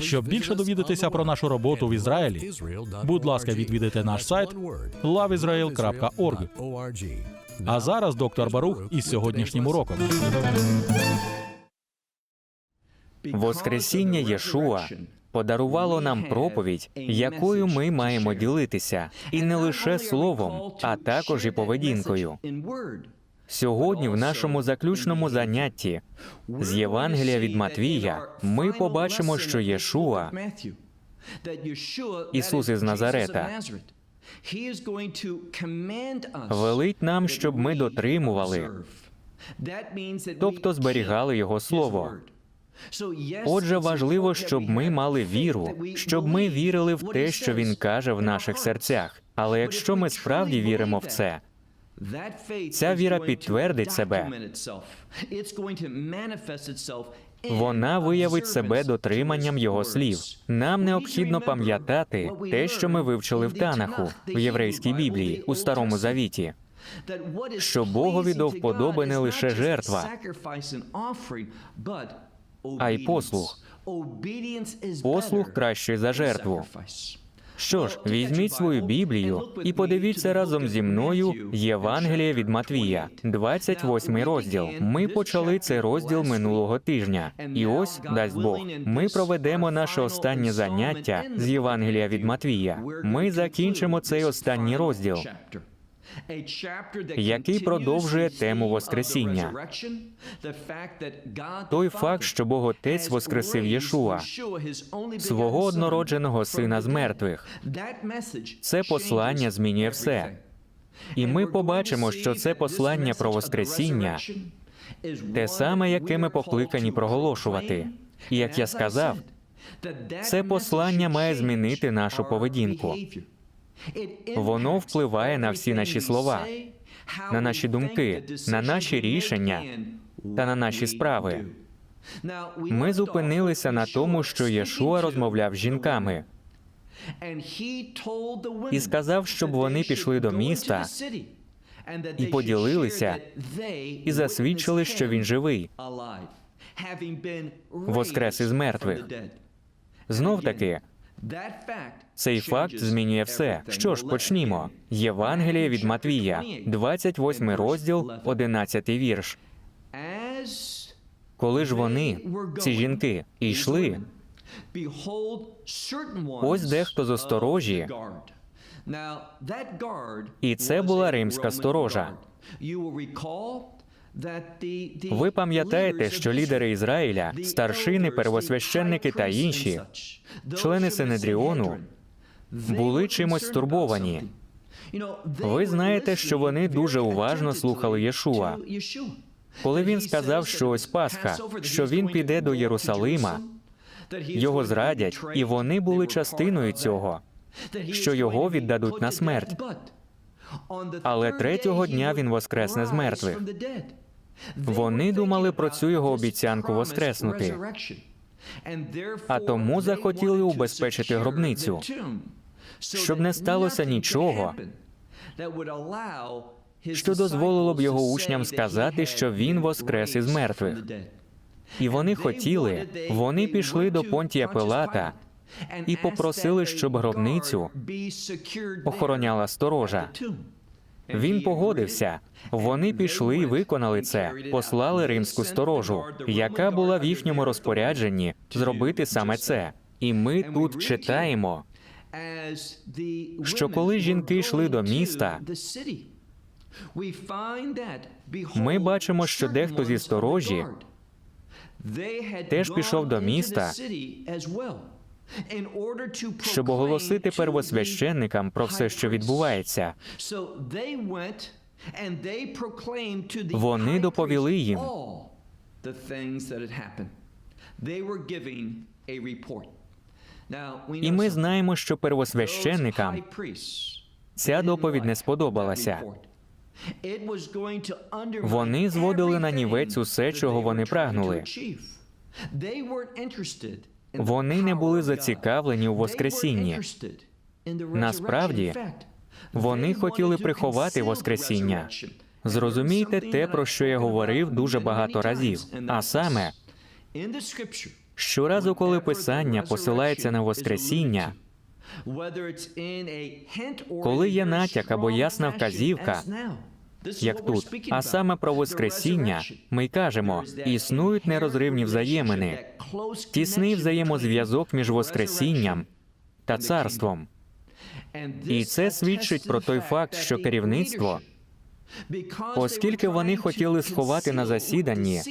Щоб більше довідатися про нашу роботу в Ізраїлі, будь ласка, відвідайте наш сайт loveisrael.org. А зараз доктор Барух із сьогоднішнім уроком. Воскресіння Єшуа подарувало нам проповідь, якою ми маємо ділитися, і не лише словом, а також і поведінкою. Сьогодні, в нашому заключному занятті з Євангелія від Матвія, ми побачимо, що Єшуа, Ісус із Назарета, велить нам, щоб ми дотримували, тобто зберігали Його слово. Отже, важливо, щоб ми мали віру, щоб ми вірили в те, що він каже в наших серцях. Але якщо ми справді віримо в це, ця віра підтвердить себе. вона виявить себе дотриманням його слів. Нам необхідно пам'ятати те, що ми вивчили в Танаху, в єврейській Біблії, у Старому Завіті. що Богові до вподоби не лише жертва, а й послух. Послух кращий за жертву. Що ж, візьміть свою Біблію і подивіться разом зі мною Євангеліє від Матвія, 28 розділ. Ми почали цей розділ минулого тижня. І ось дасть Бог. Ми проведемо наше останнє заняття з Євангелія від Матвія. Ми закінчимо цей останній розділ. Який продовжує тему Воскресіння. Той факт, що Бог Отець воскресив Єшуа, свого однородженого сина з мертвих. Це послання змінює все. І ми побачимо, що це послання про Воскресіння те саме, яке ми покликані проголошувати. І як я сказав, це послання має змінити нашу поведінку. Воно впливає на всі наші слова, на наші думки, на наші рішення та на наші справи. Ми зупинилися на тому, що Єшуа розмовляв з жінками і сказав, щоб вони пішли до міста і поділилися і засвідчили, що він живий, воскрес із мертвих. Знов таки, цей факт змінює все. Що ж, почнімо. Євангеліє від Матвія, 28 розділ, 11 вірш. Коли ж вони, ці жінки, йшли, Ось дехто з осторожі, і це була римська сторожа. Ви пам'ятаєте, що лідери Ізраїля, старшини, первосвященники та інші, члени Синедріону, були чимось стурбовані. Ви знаєте, що вони дуже уважно слухали Єшуа. Коли він сказав, що ось Пасха, що він піде до Єрусалима, його зрадять, і вони були частиною цього, що його віддадуть на смерть. Але третього дня він воскресне з мертвих. Вони думали про цю його обіцянку воскреснути, а тому захотіли убезпечити гробницю, щоб не сталося нічого, що дозволило б його учням сказати, що він воскрес із мертвих. І вони хотіли, вони пішли до Понтія Пилата і попросили, щоб гробницю охороняла сторожа. Він погодився. Вони пішли і виконали це, послали римську сторожу, яка була в їхньому розпорядженні зробити саме це. І ми тут читаємо, що коли жінки йшли до міста, ми бачимо, що дехто зі сторожі теж пішов до міста, щоб оголосити первосвященникам про все, що відбувається. Вони доповіли їм. І ми знаємо, що первосвященникам ця доповідь не сподобалася. Вони зводили на нівець усе, чого вони прагнули. Вони не були зацікавлені у Воскресінні. Насправді, Вони хотіли приховати Воскресіння. Зрозумійте те, про що я говорив дуже багато разів. А саме, щоразу, коли Писання посилається на Воскресіння, коли є натяк або ясна вказівка, як тут, а саме про Воскресіння, ми кажемо, існують нерозривні взаємини, тісний взаємозв'язок між Воскресінням та царством. І це свідчить про той факт, що керівництво, оскільки вони хотіли сховати на засіданні,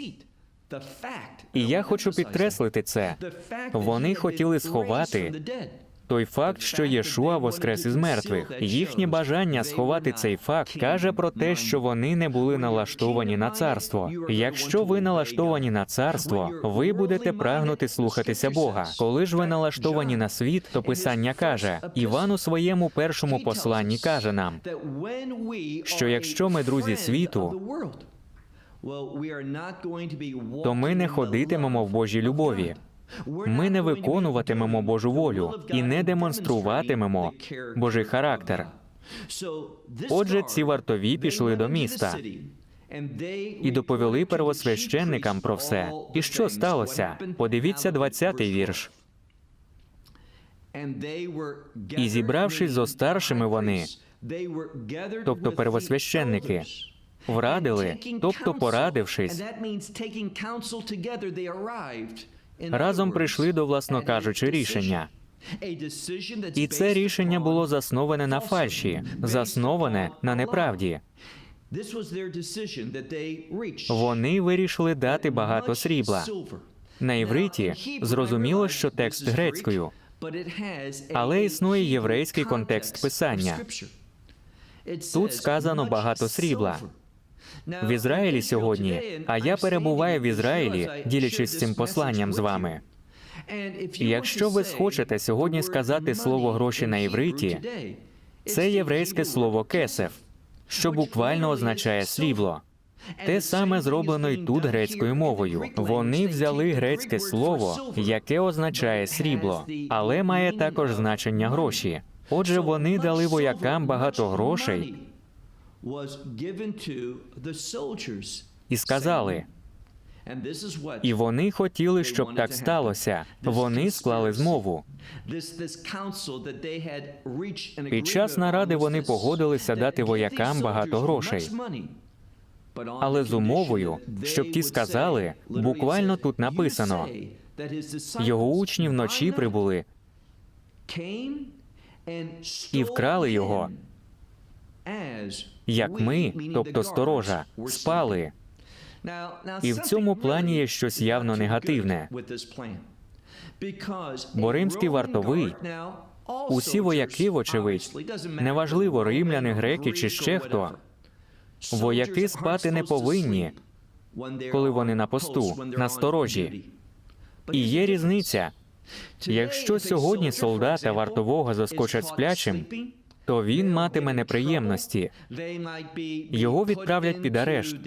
і я хочу підкреслити це, вони хотіли сховати той факт, що Єшуа воскрес із мертвих. Їхнє бажання сховати цей факт каже про те, що вони не були налаштовані на царство. Якщо ви налаштовані на царство, ви будете прагнути слухатися Бога. Коли ж ви налаштовані на світ, то писання каже: Іван у своєму першому посланні каже нам, що якщо ми друзі світу, то ми не ходитимемо в Божій любові. Ми не виконуватимемо Божу волю і не демонструватимемо Божий характер. Отже, ці вартові пішли до міста і доповіли первосвященникам про все. І що сталося? Подивіться 20-й вірш. І зібравшись зо старшими вони, тобто первосвященники, врадили, тобто порадившись, разом прийшли до, власно кажучи, рішення. І це рішення було засноване на фальші, засноване на неправді. Вони вирішили дати багато срібла. На івриті зрозуміло, що текст грецькою, але існує єврейський контекст писання. Тут сказано багато срібла. В Ізраїлі сьогодні, а я перебуваю в Ізраїлі, ділячись цим посланням з вами. Якщо ви схочете сьогодні сказати слово гроші на івриті, Це єврейське слово кесев, що буквально означає срібло. Те саме зроблено й тут грецькою мовою. Вони взяли грецьке слово, яке означає срібло, але має також значення гроші. Отже, вони дали воякам багато грошей і сказали, і вони хотіли, щоб так сталося. Вони склали змову. Під час наради вони погодилися дати воякам багато грошей. але з умовою, щоб ті сказали, буквально тут написано, його учні вночі прибули і вкрали його, як ми, тобто сторожа, спали. І в цьому плані є щось явно негативне. Бо римський вартовий, усі вояки, вочевидь, неважливо, римляни, греки чи ще хто, вояки спати не повинні, коли вони на посту, на сторожі. І є різниця. Якщо сьогодні солдата вартового заскочать сплячим, то він матиме неприємності. Його відправлять під арешт.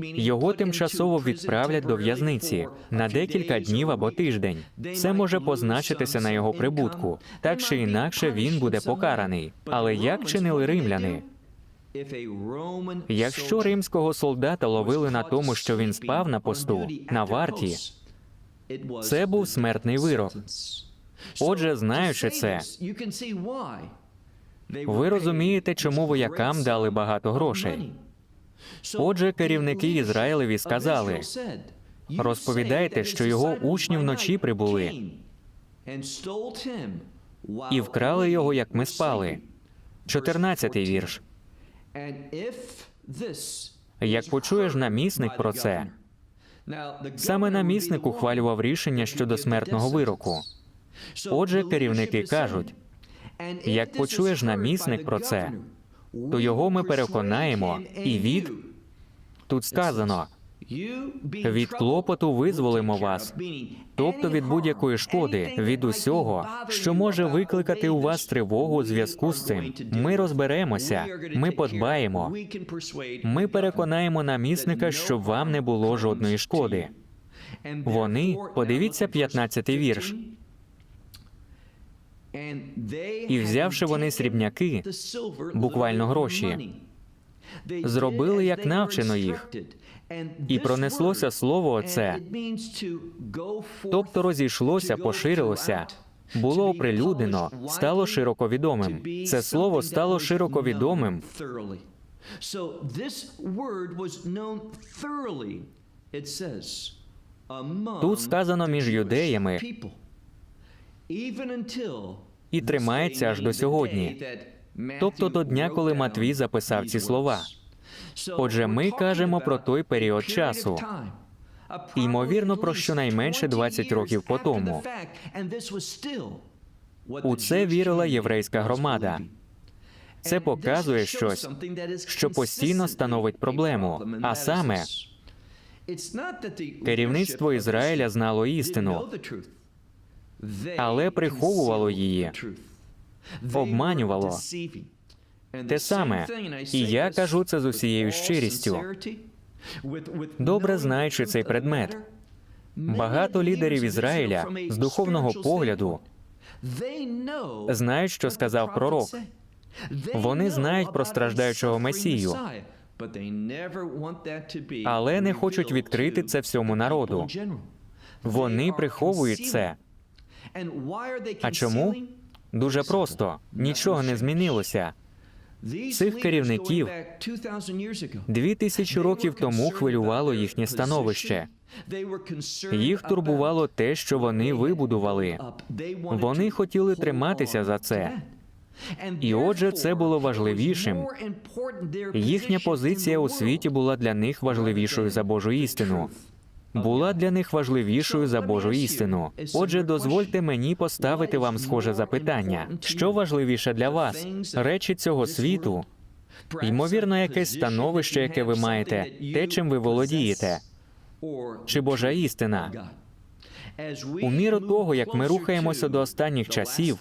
Його тимчасово відправлять до в'язниці на декілька днів або тиждень. Це може позначитися на його прибутку. Так чи інакше він буде покараний. Але як чинили римляни? Якщо римського солдата ловили на тому, що він спав на посту, на варті, це був смертний вирок. Отже, знаючи це, ви розумієте, чому воякам дали багато грошей. Отже, керівники Ізраїлеві сказали: розповідайте, що його учні вночі прибули і вкрали його, як ми спали. 14-й вірш. Як почуєш намісник про це, саме намісник ухвалював рішення щодо смертного вироку. Отже, керівники кажуть: як почуєш намісник про це, то його ми переконаємо, і від тут сказано Від клопоту визволимо вас, тобто від будь-якої шкоди, від усього, що може викликати у вас тривогу у зв'язку з цим. Ми розберемося, ми подбаємо, ми переконаємо намісника, щоб вам не було жодної шкоди. Вони, подивіться 15-й вірш. І взявши вони срібняки, буквально гроші, зробили, як навчено їх, і пронеслося слово оце, тобто розійшлося, поширилося, було оприлюднено, стало широко відомим. Це слово стало широко відомим. Тут сказано між юдеями і тримається аж до сьогодні, тобто до дня, коли Матвій записав ці слова. Отже, ми кажемо про той період часу, Ймовірно, про щонайменше 20 років по тому. У це вірила єврейська громада. Це показує щось, що постійно становить проблему, а саме керівництво Ізраїля знало істину, але приховувало її, обманювало. Те саме, і я кажу це з усією щирістю. Добре знаючи цей предмет, багато лідерів Ізраїля з духовного погляду знають, що сказав пророк. Вони знають про страждаючого Месію, але не хочуть відкрити це всьому народу. Вони приховують це. А чому? Дуже просто нічого не змінилося. Цих керівників Дві тисячі років тому хвилювало їхнє становище. Їх турбувало те, що вони вибудували. Вони хотіли триматися за це. І отже, це було важливішим. Їхня позиція у світі була для них важливішою за Божу істину. Була для них важливішою за Божу істину. Отже, дозвольте мені поставити вам схоже запитання: що важливіше для вас? Речі цього світу, ймовірно, якесь становище, яке ви маєте, те, чим ви володієте, чи Божа істина? У міру того, як ми рухаємося до останніх часів,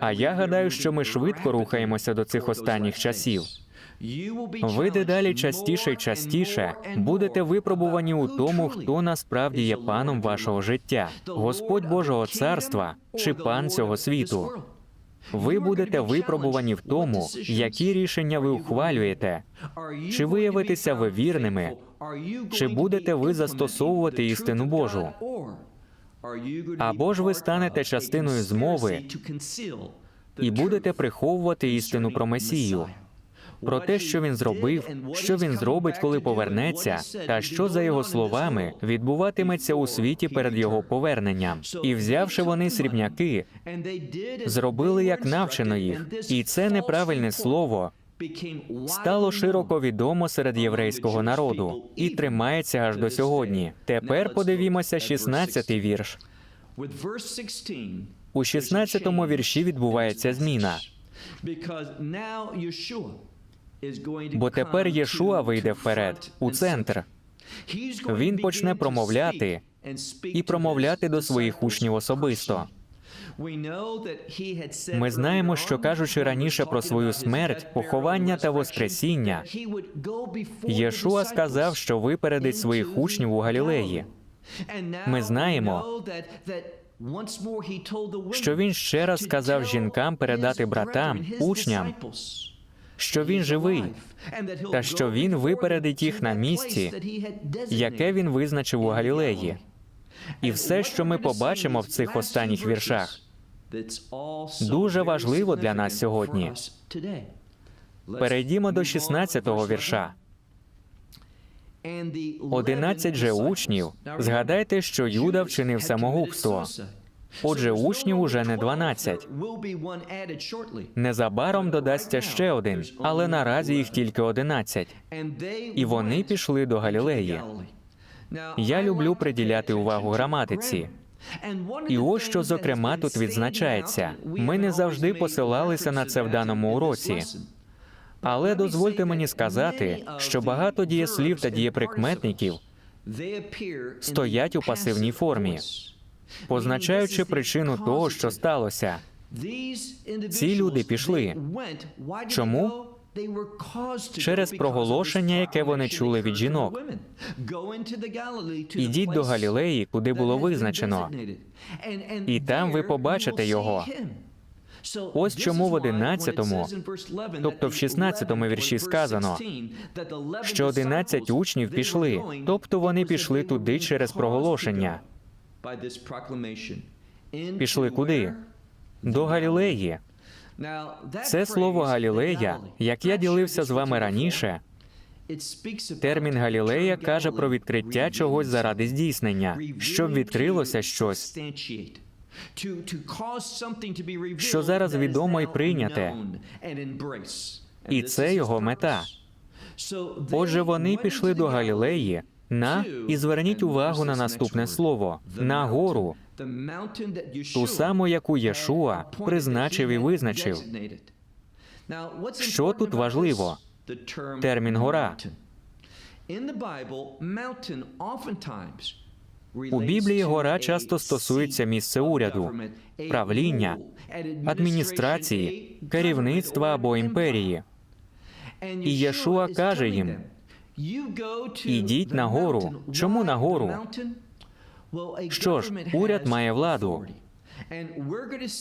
А я гадаю, що ми швидко рухаємося до цих останніх часів. Ви дедалі частіше й частіше. Будете випробувані у тому, хто насправді є паном вашого життя, Господь Божого царства чи пан цього світу. Ви будете випробувані в тому, які рішення ви ухвалюєте, чи виявитеся ви вірними, чи будете ви застосовувати істину Божу, або ж ви станете частиною змови і будете приховувати істину про Месію, про те, що він зробив, що він зробить, коли повернеться, та що за його словами відбуватиметься у світі перед його поверненням. І взявши вони срібняки, зробили як навчено їх, і це неправильне слово стало широко відомо серед єврейського народу і тримається аж до сьогодні. Тепер подивімося 16-й вірш. У 16-му вірші відбувається зміна. Бо тепер Єшуа вийде вперед у центр. Він почне промовляти і промовляти до своїх учнів особисто. Ми знаємо, що кажучи раніше про свою смерть, поховання та воскресіння, Єшуа сказав, що випередить своїх учнів у Галілеї. Ми знаємо, Що він ще раз сказав жінкам передати братам, учням, що він живий, та що він випередить їх на місці, яке він визначив у Галілеї. І все, що ми побачимо в цих останніх віршах, дуже важливо для нас сьогодні. перейдімо до 16-го вірша. Одинадцять же учнів. Згадайте, що Юда вчинив самогубство. Отже, учнів уже не 12. Незабаром додасться ще один, але наразі їх тільки 11. І вони пішли до Галілеї. Я люблю приділяти увагу граматиці. І ось що, зокрема, тут відзначається. Ми не завжди посилалися на це в даному уроці. Але дозвольте мені сказати, що багато дієслів та дієприкметників стоять у пасивній формі, позначаючи причину того, що сталося. Ці люди пішли. Чому? Через проголошення, яке вони чули від жінок. Ідіть до Галілеї, куди було визначено. і там ви побачите його. Ось чому в 11-му, тобто в 16-му вірші сказано, що 11 учнів пішли, тобто вони пішли туди через проголошення. Пішли куди? До Галілеї. Це слово Галілея, як я ділився з вами раніше, термін Галілея каже про відкриття чогось заради здійснення, щоб відкрилося щось, що зараз відомо і прийняте. і це його мета. Отже, вони пішли до Галілеї на і зверніть увагу на наступне слово на гору, ту саму, яку Єшуа призначив і визначив. Що тут важливо? Термін гора. У Біблії гора часто стосується місця уряду, правління, адміністрації, керівництва або імперії. І Єшуа каже їм: Ідіть на гору. Чому на гору? Що ж, уряд має владу.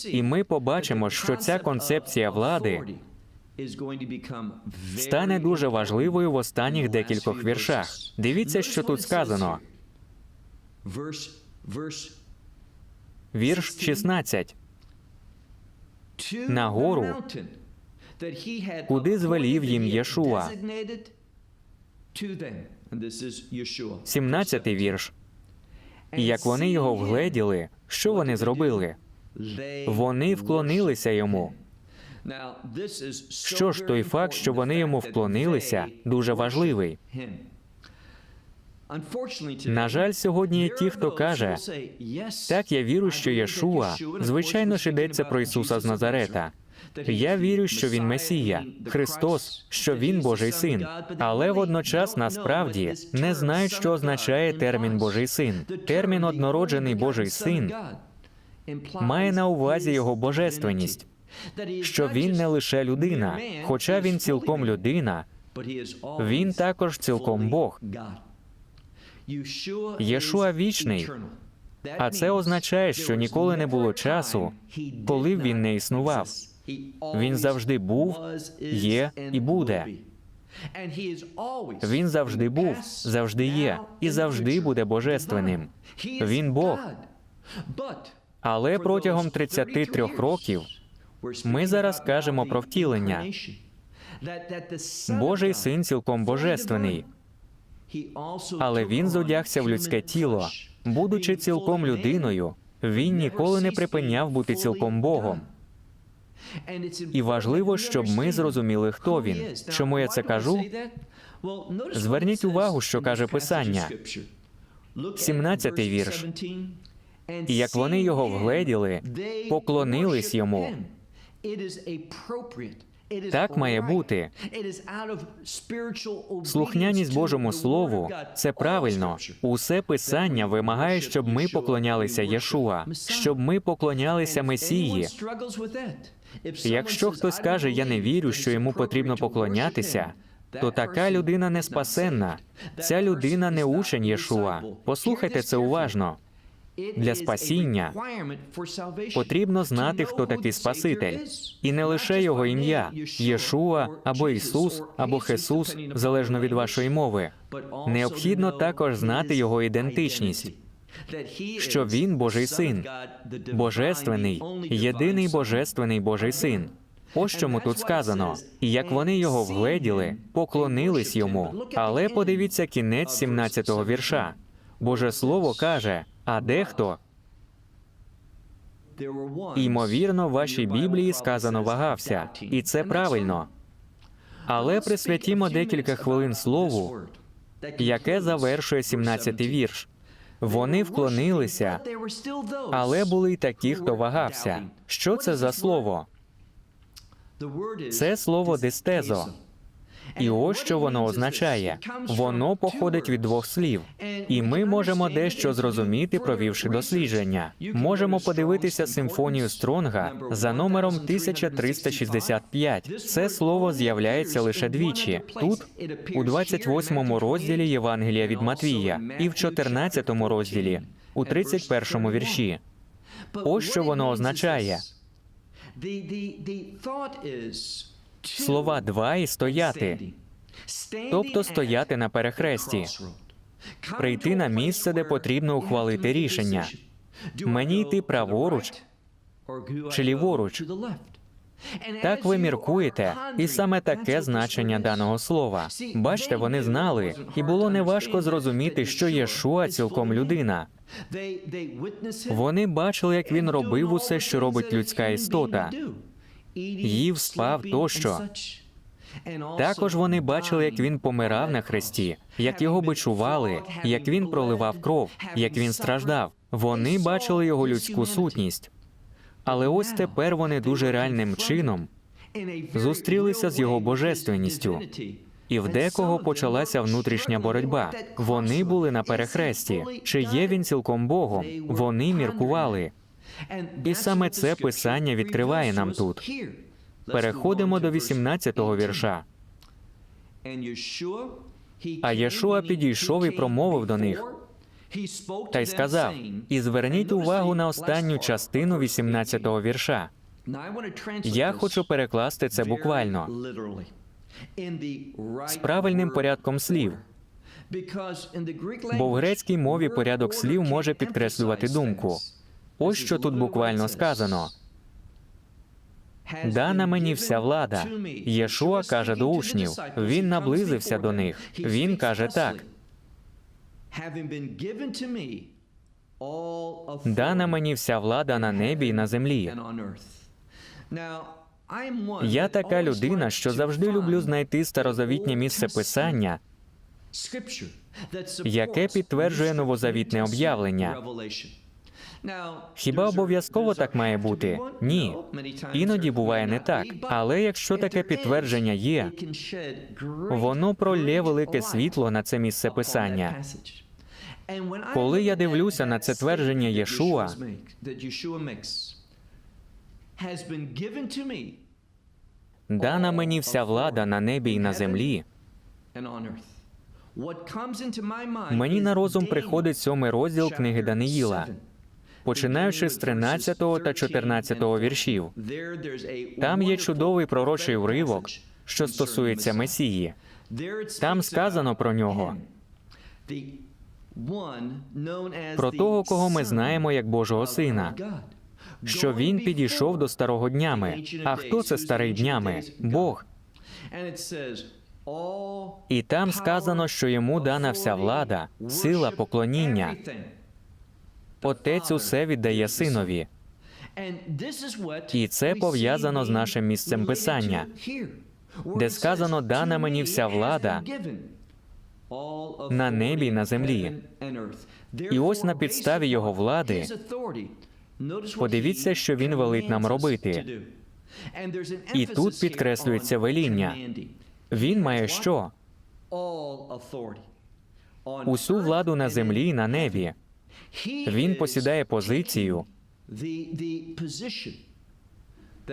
І ми побачимо, що ця концепція влади стане дуже важливою в останніх декількох віршах. Дивіться, що тут сказано. Вірш 16. на гору, куди звелів їм Єшуа. 17 вірш. І як вони його вгледіли, що вони зробили? Вони вклонилися йому. Що ж, той факт, що вони йому вклонилися, дуже важливий. На жаль, сьогодні є ті, хто каже, так, я вірю, що Єшуа, звичайно ж йдеться про Ісуса з Назарета. Я вірю, що він Месія, Христос, що він Божий син. Але водночас насправді не знають, що означає термін Божий син. Термін однороджений Божий син має на увазі його божественність, що він не лише людина, хоча він цілком людина, він також цілком Бог. Єшуа вічний, А це означає, що ніколи не було часу, коли він не існував. Він завжди був, є і буде. Він завжди був, завжди є і завжди буде божественним. Він Бог. Але протягом 33 років ми зараз кажемо про втілення. Божий син цілком божественний, але він зодягся в людське тіло. Будучи цілком людиною, він ніколи не припиняв бути цілком Богом. І важливо, щоб ми зрозуміли, хто він. Чому я це кажу? Зверніть увагу, що каже Писання. 17-й вірш. І як вони його вгледіли, поклонились йому. Так має бути. Слухняність Божому Слову це правильно. Усе писання вимагає, щоб ми поклонялися Єшуа, щоб ми поклонялися Месії. Якщо хтось каже, я не вірю, що йому потрібно поклонятися, то така людина не спасенна. Ця людина не учень Єшуа. Послухайте це уважно. Для спасіння Потрібно знати, хто такий Спаситель, і не лише його ім'я Єшуа або Ісус, або Хесус, залежно від вашої мови. Необхідно також знати його ідентичність, що він Божий син, божественний, єдиний божественний Божий син. Ось чому тут сказано, і як вони його вгледіли, поклонились йому. Але подивіться кінець 17-го вірша. Боже Слово каже: а дехто, ймовірно, в вашій Біблії сказано вагався, і це правильно. Але присвятімо декілька хвилин слову, яке завершує 17-й вірш. Вони вклонилися, але були й такі, хто вагався. Що це за слово? Це слово дистезо. І ось що воно означає. Воно походить від двох слів, і ми можемо дещо зрозуміти, провівши дослідження. Можемо подивитися симфонію Стронга за номером 1365. Це слово з'являється лише двічі. Тут у 28 розділі Євангелія від Матвія і в 14 розділі, у 31 вірші. Ось що воно означає. Слова два і стояти, тобто стояти на перехресті, прийти на місце, де потрібно ухвалити рішення. Мені йти праворуч чи ліворуч. Так ви міркуєте, і саме таке значення даного слова. Бачите, вони знали, і було неважко зрозуміти, що Єшуа цілком людина. Вони бачили, як він робив усе, що робить людська істота. Їв, спав тощо. Також вони бачили, як він помирав на хресті, як його бичували, як він проливав кров, як він страждав. Вони бачили його людську сутність. Але ось тепер вони дуже реальним чином зустрілися з його божественністю. І в декого почалася внутрішня боротьба. Вони були на перехресті. Чи є він цілком Богом? Вони міркували. І саме це писання відкриває нам тут. Переходимо до 18-го вірша. А Єшуа підійшов і промовив до них, Та й сказав: І зверніть увагу на останню частину 18-го вірша. Я хочу перекласти це буквально. з правильним порядком слів, бо в грецькій мові порядок слів може підкреслювати думку. Ось що тут буквально сказано. Дана мені вся влада. Єшуа каже до учнів. Він наблизився до них. Він каже так: дана мені вся влада на небі і на землі. Я така людина, що завжди люблю знайти старозавітнє місце писання, яке підтверджує новозавітне об'явлення. Хіба обов'язково так має бути? Ні. Іноді буває не так. Але якщо таке підтвердження є, воно пролє велике світло на це місце писання. Коли я дивлюся на це твердження Єшуа, Дана мені вся влада на небі і на землі. Мені на розум приходить сьомий розділ книги Даниїла, починаючи з 13 та 14 віршів. Там є чудовий пророчий уривок, що стосується Месії. Там сказано про нього, про того, кого ми знаємо як Божого Сина, що він підійшов до старого днями. А хто це старий днями? Бог. І там сказано, що йому дана вся влада, сила, поклоніння. Отець усе віддає синові. І це пов'язано з нашим місцем писання, де сказано дана мені вся влада на небі і на землі. І ось на підставі його влади Подивіться, що він велить нам робити. І тут підкреслюється веління. Він має що? Усю владу на землі і на небі. Він посідає позицію,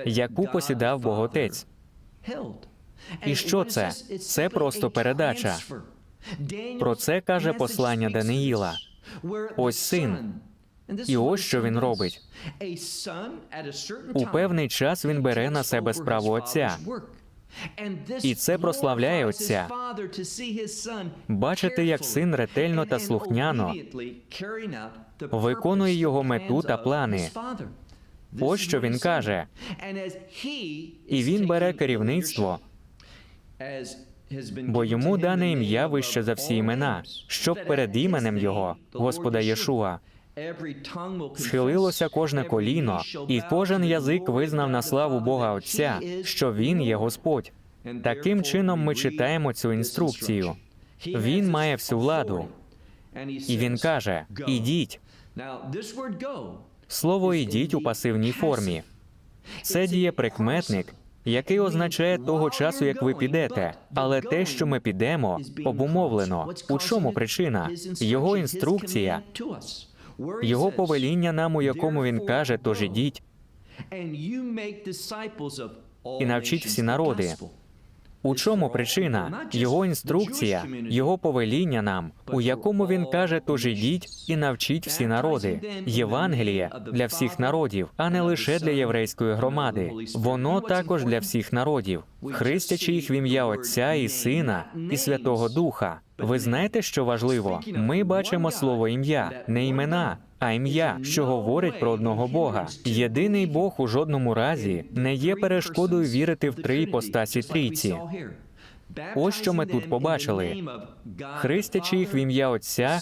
яку посідав Бог Отець. І що це? Це просто передача. Про це каже послання Даниїла. Ось син. І ось що він робить. У певний час він бере на себе справу Отця. І це прославляє Отця. Бачите, як син ретельно та слухняно виконує його мету та плани. Ось що він каже. І він бере керівництво, бо йому дане ім'я вище за всі імена, щоб перед іменем його, Господа Єшуа, схилилося кожне коліно, і кожен язик визнав на славу Бога Отця, що Він є Господь. Таким чином ми читаємо цю інструкцію. Він має всю владу. І він каже: ідіть. Слово ідіть у пасивній формі. Це дієприкметник, який означає того часу, як ви підете. Але те, що ми підемо, обумовлено. У чому причина? Його інструкція, його повеління нам, у якому він каже, тож ідіть. і навчіть всі народи. У чому причина? Його інструкція, його повеління нам, у якому він каже, тож ідіть і навчіть всі народи. Євангеліє для всіх народів, а не лише для єврейської громади. Воно також для всіх народів, хрестячи їх в ім'я Отця і Сина і Святого Духа. Ви знаєте, що важливо? Ми бачимо слово ім'я, не імена. А ім'я, що говорить про одного Бога. Єдиний Бог у жодному разі не є перешкодою вірити в три іпостасі трійці. Ось що ми тут побачили. Хрестячи їх в ім'я Отця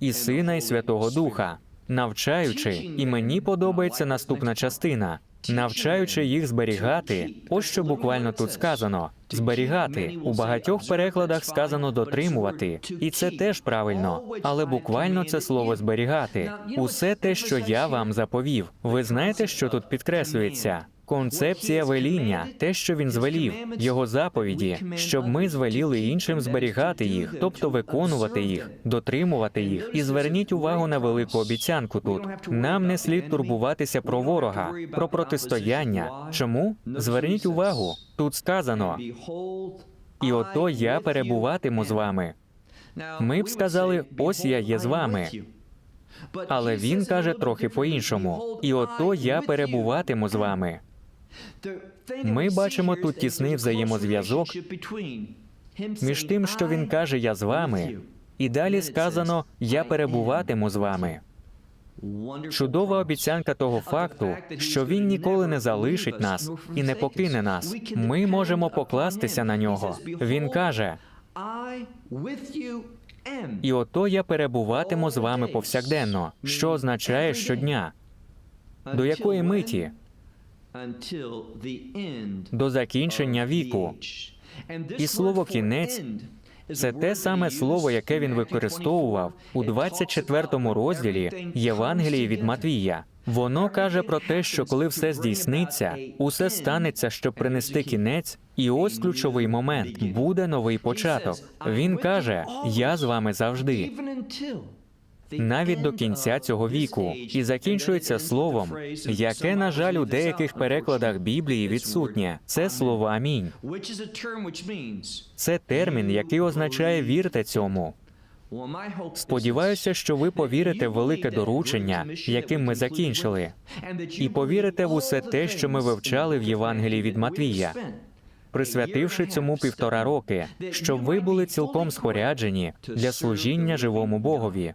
і Сина і Святого Духа, навчаючи, і мені подобається наступна частина. Навчаючи їх зберігати, ось що буквально тут сказано: зберігати у багатьох перекладах сказано дотримувати, і це теж правильно. Але буквально це слово зберігати. Усе те, що я вам заповів. Ви знаєте, що тут підкреслюється? Концепція веління, те, що він звелів, його заповіді, щоб ми звеліли іншим зберігати їх, тобто виконувати їх, дотримувати їх. І зверніть увагу на велику обіцянку тут. Нам не слід турбуватися про ворога, про протистояння. Чому? Зверніть увагу, тут сказано: і ото я перебуватиму з вами. Ми б сказали, ось я є з вами. Але він каже трохи по-іншому. І ото я перебуватиму з вами. Ми бачимо тут тісний взаємозв'язок Між тим, що він каже Я з вами, і далі сказано Я перебуватиму з вами. Чудова обіцянка того факту, що він ніколи не залишить нас і не покине нас. Ми можемо покластися на нього. Він каже: І ото я перебуватиму з вами повсякденно, що означає щодня. До якої миті? До закінчення віку. І слово кінець Це те саме слово, яке він використовував у 24 розділі Євангелії від Матвія. Воно каже про те, що коли все здійсниться, усе станеться, щоб принести кінець, і ось ключовий момент буде новий початок. Він каже: Я з вами завжди, навіть до кінця цього віку, і закінчується словом, яке, на жаль, у деяких перекладах Біблії відсутнє. Це слово амінь. Це термін, який означає вірте цьому. Сподіваюся, що ви повірите в велике доручення, яким ми закінчили, і повірите в усе те, що ми вивчали в Євангелії від Матвія, присвятивши цьому півтора роки, щоб ви були цілком споряджені для служіння живому Богові.